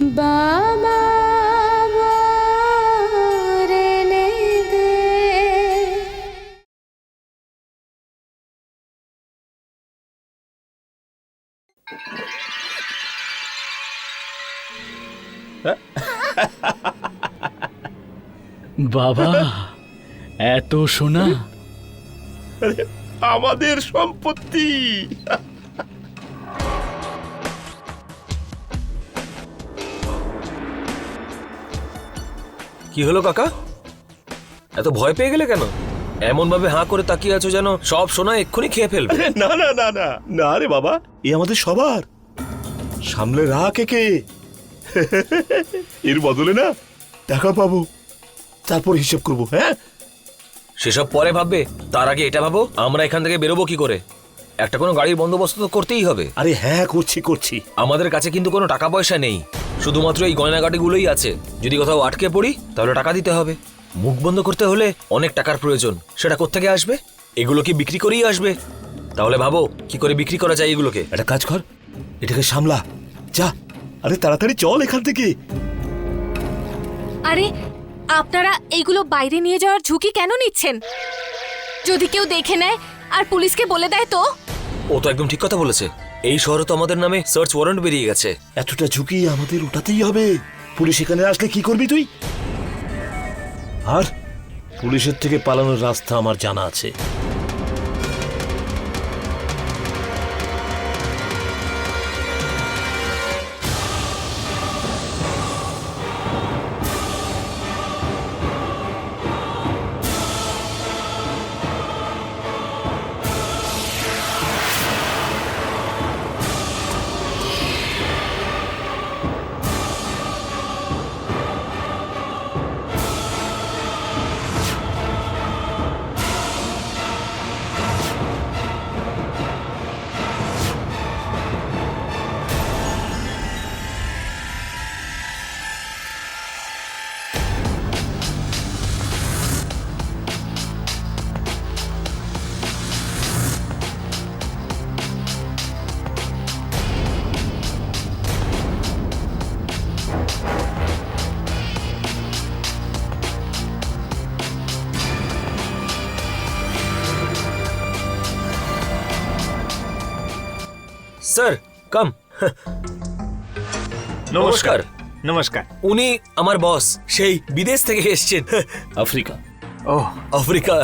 বাবা বাবা এত সোনা। আমাদের সম্পত্তি। কি হলো কাকা? এত ভয় পেয়ে গেলে কেন? এমন ভাবে হাঁ করে তাকিয়ে আছো যেন সব সোনা এক্ষুনি খেয়ে ফেলবে। না না না না না রে বাবা এ আমাদের সবার। সামলে রাখ একে। এর বদলে না টাকা পাবো তারপর হিসাব করব হ্যাঁ? সেসব পরে ভাববে তার আগে এটা ভাবো আমরা এখান থেকে বেরোবো কি করে? একটা কোনো গাড়ির বন্দোবস্ত তো করতেই হবে। আরে হ্যাঁ করছি করছি। আমাদের কাছে কিন্তু কোনো টাকা পয়সা নেই। শুধুমাত্র এই গয়নাগাটিগুলোই আছে। যদি কোথাও আটকে পড়ি তাহলে টাকা দিতে হবে। মুখ বন্ধ করতে হলে অনেক টাকার প্রয়োজন। সেটা কোত্থেকে আসবে? এগুলো কি বিক্রি করেই আসবে? তাহলে ভাবো কি করে বিক্রি করা যায় এগুলোকে? একটা কাজ কর এটাকে সামলা। যা আরে তাড়াতাড়ি চল এখান থেকে। আরে আপনারা এইগুলো বাইরে নিয়ে যাওয়ার ঝুঁকি কেন নিচ্ছেন? যদি কেউ দেখে নেয় আর পুলিশকে বলে দেয় তো? ও তো একদম ঠিক কথা বলেছে। এই শহরে তো আমাদের নামে সার্চ ওয়ারেন্ট বেরিয়ে গেছে। এতটা ঝুঁকি আমাদের উঠাতেই হবে। পুলিশ এখানে আসলে কি করবি তুই? আর পুলিশের থেকে পালানোর রাস্তা আমার জানা আছে। Sir come. নমস্কার। নমস্কার। উনি আমার বস সেই বিদেশ থেকে এসেছেন। আফ্রিকা। ও। আফ্রিকা।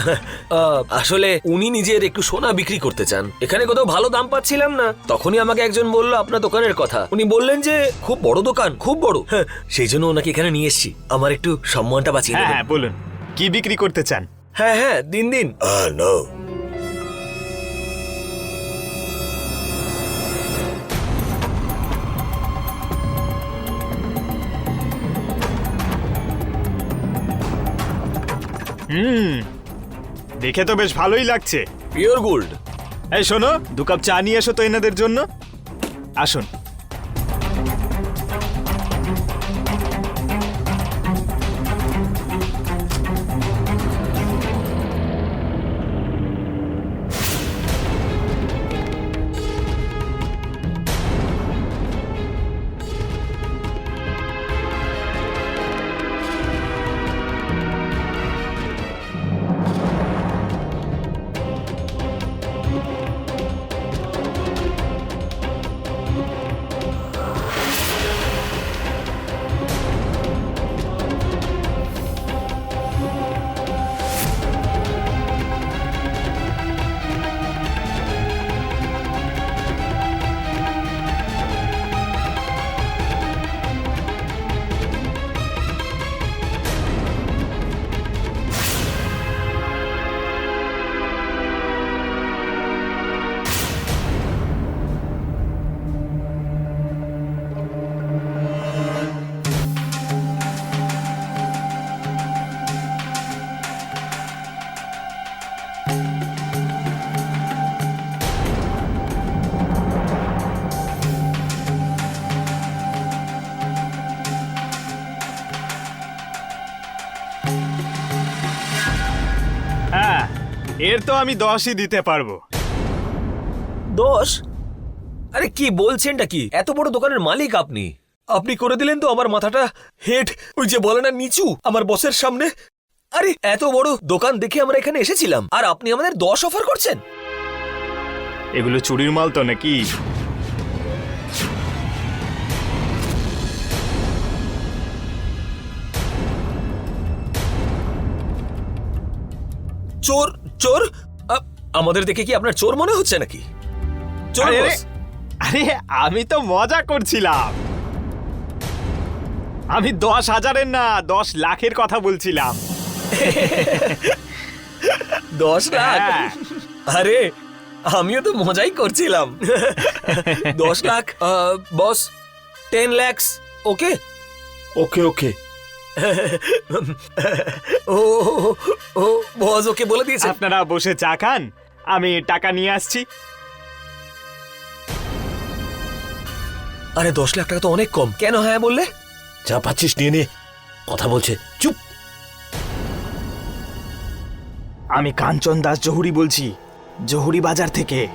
আসলে উনি নিজের একটু সোনা বিক্রি করতে চান। এখানে কোথাও ভালো দাম পাচ্ছিলাম না। তখনই আমাকে একজন বলল আপনার দোকানের কথা। উনি বললেন যে খুব বড় দোকান খুব বড়। হ্যাঁ, সেই জন্য ওনাকে এখানে নিয়ে এসেছি। আমার একটু সম্মানটা বাঁচিয়ে হ্যাঁ হ্যাঁ বলুন। কি বিক্রি করতে চান? হ্যাঁ হ্যাঁ দিন দিন। হুম। দেখে তো বেশ ভালোই লাগছে। পিওর গোল্ড এই শোনো দু কাপ চা নিয়ে এসো তো এনাদের জন্য। আসুন। তো আমি দশই দিতে পারব। দোষ আরে কি বলছেনটা কি? এত বড় দোকানের মালিক আপনি। আপনি করে দিলেন তো আমার মাথাটা হেড ওই যে বলে না নিচু আমার বসের সামনে। আরে এত বড় দোকান দেখে আমরা এখানে এসেছিলাম আর আপনি আমাদের দশ অফার করছেন। এগুলো চুরির মাল তো নাকি? চোর চোর? আমাদের দেখে কি আপনার চোর মনে হচ্ছে নাকি? চোর আরে, আমি তো মজা করছিলাম। আমি দশ হাজারের না দশ লাখের কথা বলছিলাম। দশ লাখ? হ্যাঁ। আরে আমিও তো মজাই করছিলাম। দশ লাখ আহ, boss ten lakhs okay okay okay ও ও, ও বস ওকে বলে দিয়েছে। আপনারা বসে চা খান আমি টাকা নিয়ে আসছি। আরে দশ লাখ টাকা তো অনেক কম। কেন হ্যাঁ বললে? যা পাচ্ছিস নিয়ে নে। কথা বলছে। চুপ। আমি কাঞ্চন দাস জহুরি বলছি জহুরি বাজার থেকে।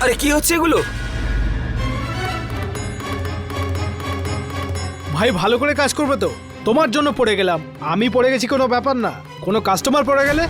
আরে, কি হচ্ছে এগুলো? ভাই, ভালো করে কাজ করবে তো। তোমার জন্য পড়ে গেলাম। আমি পড়ে গেছি কোনো ব্যাপার না। কোনো কাস্টমার পড়ে গেলে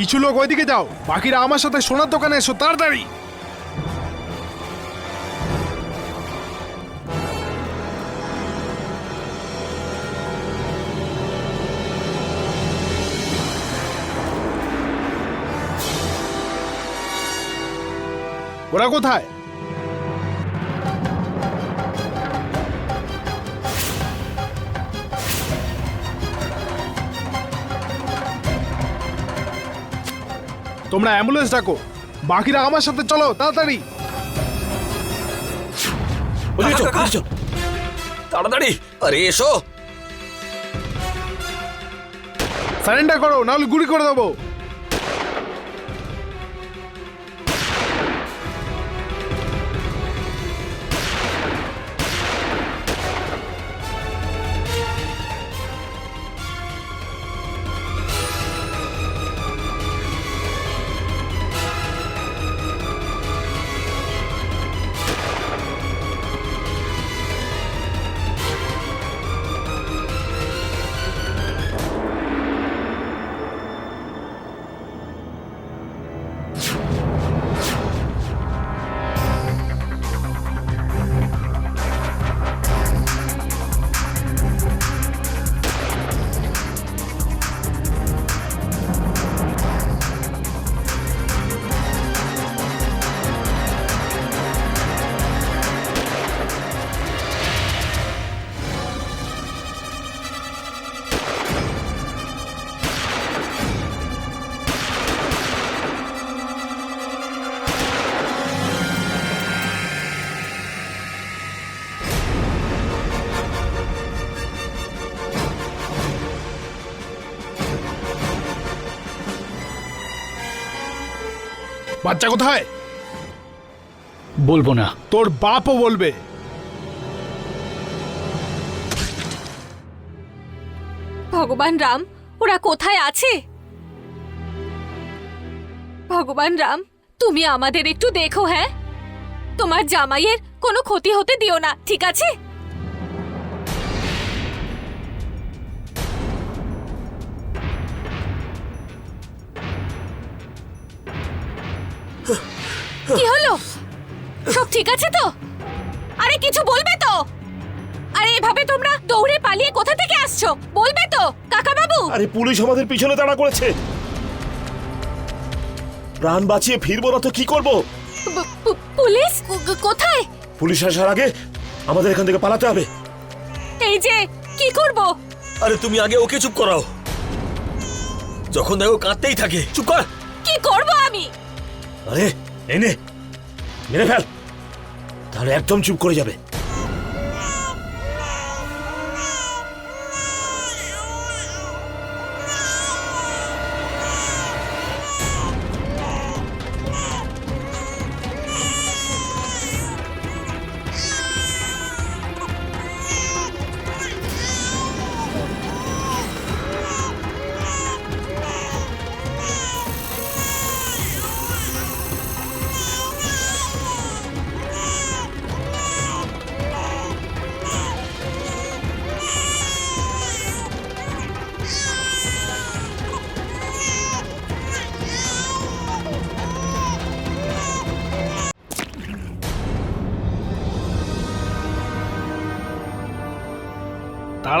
কিছু লোক ওইদিকে যাও। বাকিরা আমার সাথে সোনার দোকানে এসো তাড়াতাড়ি। ওরা কোথায়? তোমরা অ্যাম্বুলেন্স ডাকো। বাকিরা আমার সাথে চলো তাড়াতাড়ি। ওদিকে চল, ওদিকে তাড়াতাড়ি। আরে এসো। সারেন্ডার করো নাহলে গুড়ি করে দেবো। বাচ্চা কোথায়? বলব না। তোর বাপও বলবে। ভগবান রাম ওরা কোথায় আছে? ভগবান রাম তুমি আমাদের একটু দেখো হ্যাঁ? তোমার জামাইয়ের কোনো ক্ষতি হতে দিও না ঠিক আছে? কি হলো? সব ঠিক আছে তো? আরে কিছু বলবে তো? আরে এভাবে তোমরা দৌড়ে পালিয়ে কোথা থেকে আসছো? বলবে তো কাকা বাবু আরে পুলিশ আমাদের পিছনে তাড়া করেছে। প্রাণ বাঁচিয়ে ফিরবো না তো কি করব? পুলিশ? কোথায়? পুলিশ আসার আগে আমাদের এখান থেকে পালাতে হবে। এই যে কি করব? আরে তুমি আগে ওকে চুপ করাও। যখন দেখো কাঁদতেই থাকে চুপ কর। কি করব আমি? আরে এনে মেরে ফেল। তাহলে একদম চুপ করে যাবে।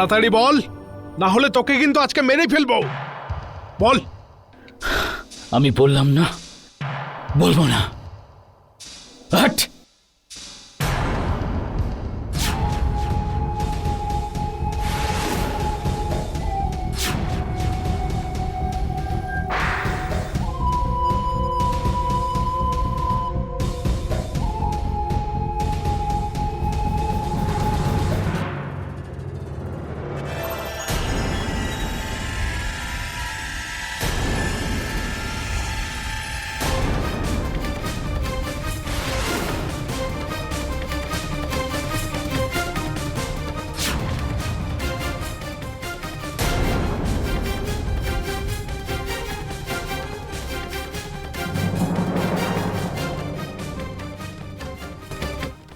তাড়াতাড়ি বল। না হলে তোকে কিন্তু আজকে মেরে ফেলব। বল। আমি বললাম না। বলব না। হাট!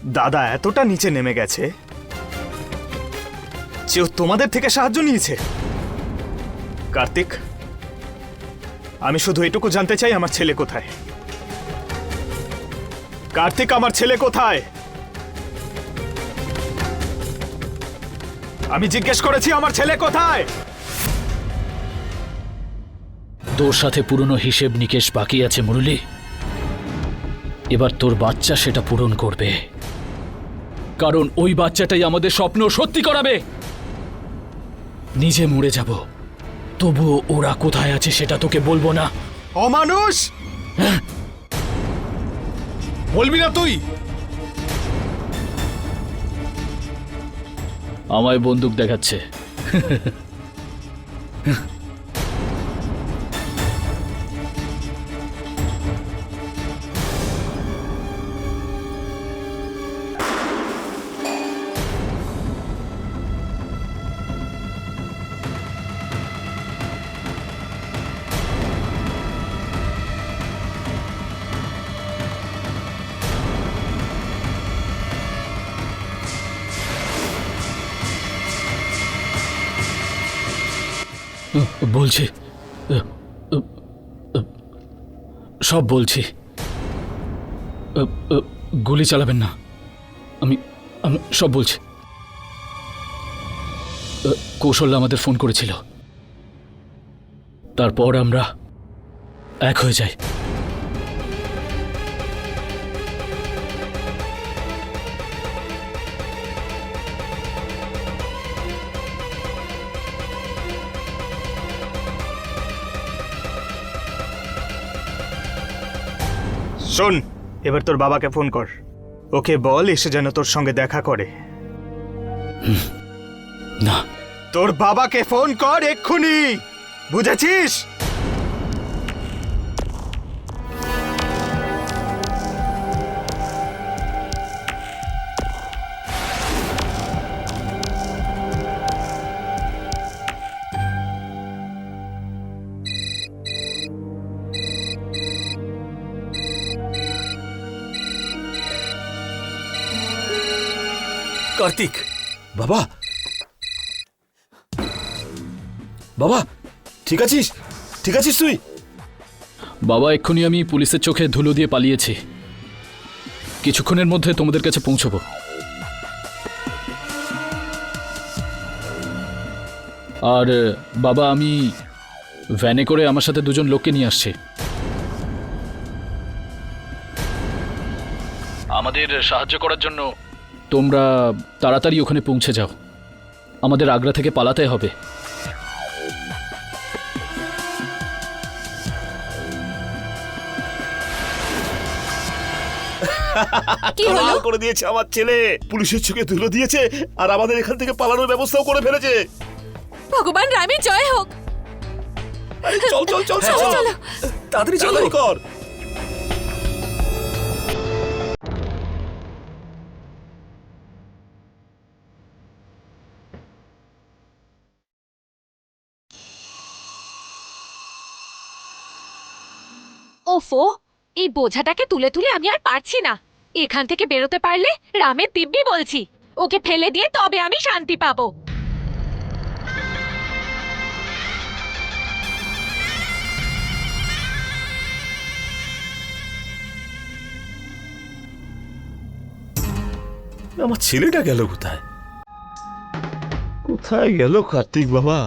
দাদা এতটা নিচে নেমে গেছে যে ও তোমাদের থেকে সাহায্য নিয়েছে। কার্তিক, আমি শুধু এটুকু জানতে চাই আমার ছেলে কোথায়? কার্তিক, আমার ছেলে কোথায়? আমি জিজ্ঞেস করেছি, আমার ছেলে কোথায়? তোর সাথে পুরনো হিসেব নিকেশ বাকি আছে, মুরলি। এবার তোর বাচ্চা সেটা পূরণ করবে। কারণ ওই বাচ্চাটাই আমাদের স্বপ্ন সত্যি করাবে। নিজে মরে যাব। তবুও ওরা কোথায় আছে সেটা তোকে বলব না। অমানুষ! বলবি না তুই! আমায় বন্দুক দেখাচ্ছে। বলছি। সব বলছি। গুলি চালাবেন না। আমি আমি সব বলছি। কৌশল আমাদের ফোন করেছিল। তারপর আমরা এক হয়ে যাই। শোন। এবার তোর বাবাকে ফোন কর। ওকে বল এসে যেন তোর সঙ্গে দেখা করে। না। তোর বাবাকে ফোন কর এক্ষুনি। বুঝেছিস? কার্তিক। বাবা। বাবা, ঠিক আছিস? ঠিক আছিস তুই? বাবা, এক্ষুনি আমি পুলিশের চোখে ধুলো দিয়ে পালিয়েছি। কিছুক্ষণের মধ্যে তোমাদের কাছে পৌঁছবো। আর, বাবা, আমি ভ্যানে করে আমার সাথে দুজন লোককে নিয়ে আসছি। আমাদের সাহায্য করার জন্য তোমরা তাড়াতাড়ি ওখানে পৌঁছে যাও। আমাদের আগ্রা থেকে পালাতে হবে। কি হলো? কামাল করে দিয়েছে আমার ছেলে। পুলিশের চোখে ধুলো দিয়েছে আর আমাদের এখান থেকে পালানোর ব্যবস্থাও করে ফেলেছে। ভগবান রামের জয় হোক। আরে চল চল চল চল চলো। তাড়াতাড়ি চলো। তাড়াতাড়ি কর। ওফো এই বোঝাটাকে তুলে তুলে আমি আর পারছি না। এখান থেকে বেরোতে পারলে রামের দিব্যি বলছি ওকে ফেলে দিয়ে তবে আমি শান্তি পাবো। আমার ছেলেটা গেল কোথায়? কোথায় গেল কার্তিক বাবা?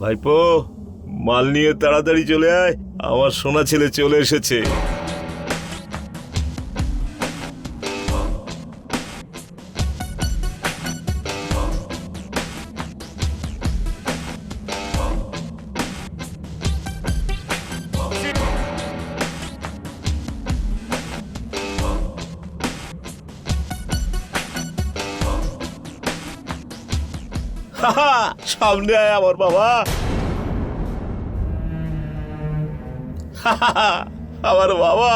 ভাইপো মাল নিয়ে তাড়াতাড়ি চলে আয়। আমার সোনা ছেলে চলে এসেছে। সামনে আয় আমার বাবা। আমার বাবা।